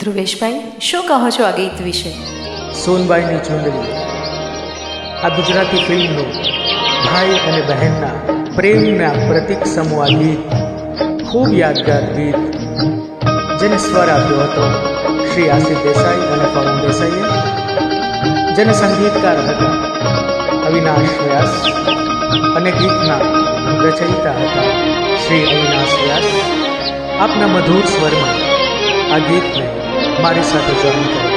ધ્રુવેશભાઈ શું કહો છો આ ગીત વિશે? સોનબાઈની ચૂંદડી, આ ગુજરાતી ફિલ્મનું ભાઈ અને બહેનના પ્રેમના પ્રતિક સમૂહ ગીત, ખૂબ યાદગાર ગીત, જેને સ્વર આપ્યો હતો શ્રી આસિફ દેસાઈ અને પવન દેસાઈએ. જેને સંગીતકાર હતા અવિનાશ વ્યાસ અને ગીતના રચયિતા હતા શ્રી અવિનાશ વ્યાસ. આપના મધુર સ્વરમાં આ ગીતને મારી સાથે જોઈન કરો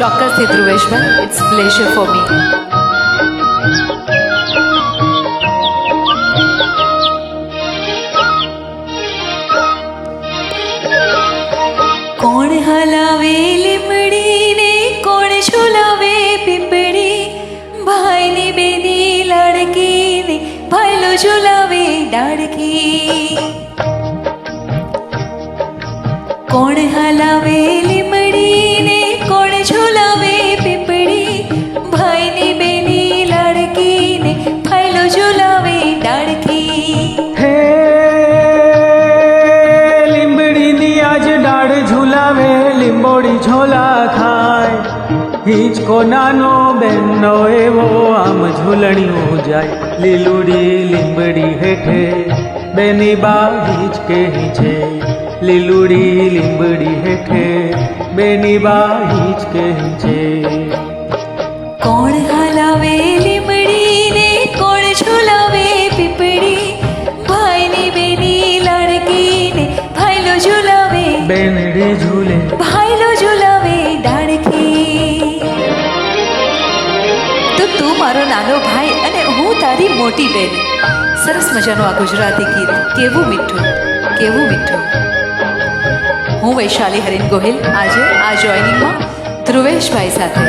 ચોક્કસથી ધ્રુવેશભાઈ ઇટ્સ પ્લેઝર ફોર મી કોણ હલાવે ભાઈલો ઝુલાવે ડાળકી કોણ હલાવે લીમડીને કોણ ઝુલાવે પીપળી ભાઈની બેની લાડકીને ભાઈલો ઝુલાવે ડાળકી હે લીંબડીની આજ ડાળ ઝુલાવે લીંબોડી ઝોલા ખાય હિંચકો નાનો બેનનો એવો આમ ઝૂલણીઓ જાય લીલુડી લીંબડી હેઠે. બેની બા હિંચકે હિંચે લીલુડી લીંબડી હેઠે. બેની બા હિંચકે હિંચે. કોણ હલાવે લીમડીને કોણ ઝુલાવે પીપડી ભાઈની બેની લાડકીને ભાઈલો ઝૂલાવે. બેનડી ઝૂલે. ભાઈલો મારો નાનો ભાઈ અને હું તારી મોટી બેન. સરસ મજાનું આ ગુજરાતી ગીત. કેવું મીઠું કેવું મીઠું. હું વૈશાલી હરીન ગોહિલ, આજે આ જોઈનિંગમાં ધ્રુવેશભાઈ સાથે.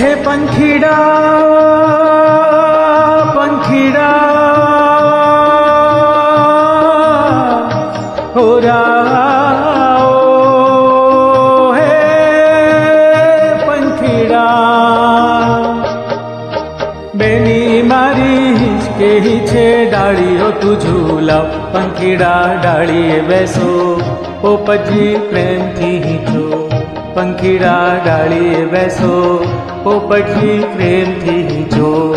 હે પંખીડા પંખીડા. બેની મારી હિચકે છે ડાળીઓ તું ઝૂલાવ પંખીડા ડાળીએ બેસો. પોપજી પ્રેમથી હિંચો પંખીડા ડાળીએ બેસો. પોપટજી પ્રેમથી હિંચો.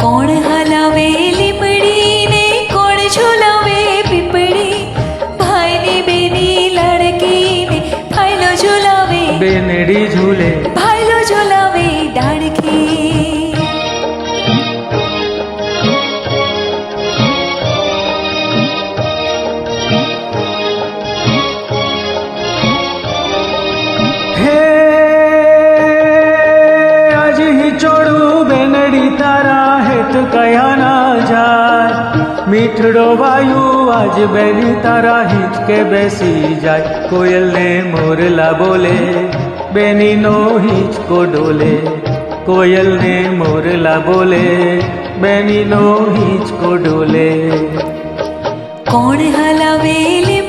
કોણ હલાવે લીમડીને કોણ ઝુલાવે પીપળી? ભાઈની બેની લડકીને ભાઈલો ઝુલાવે. બેનડી ઝૂલે. ભાઈલો કયા ના જાય? મીઠડો વાયુ આજ બેની તારા હિચકે બેસી જાય? કોયલને મોરલા બોલે, બેનીનો હિંચકો ડોલે. કોયલને મોરલા બોલે, બેનીનો હિંચકો ડોલે. કોણ હલાવે લીમડીને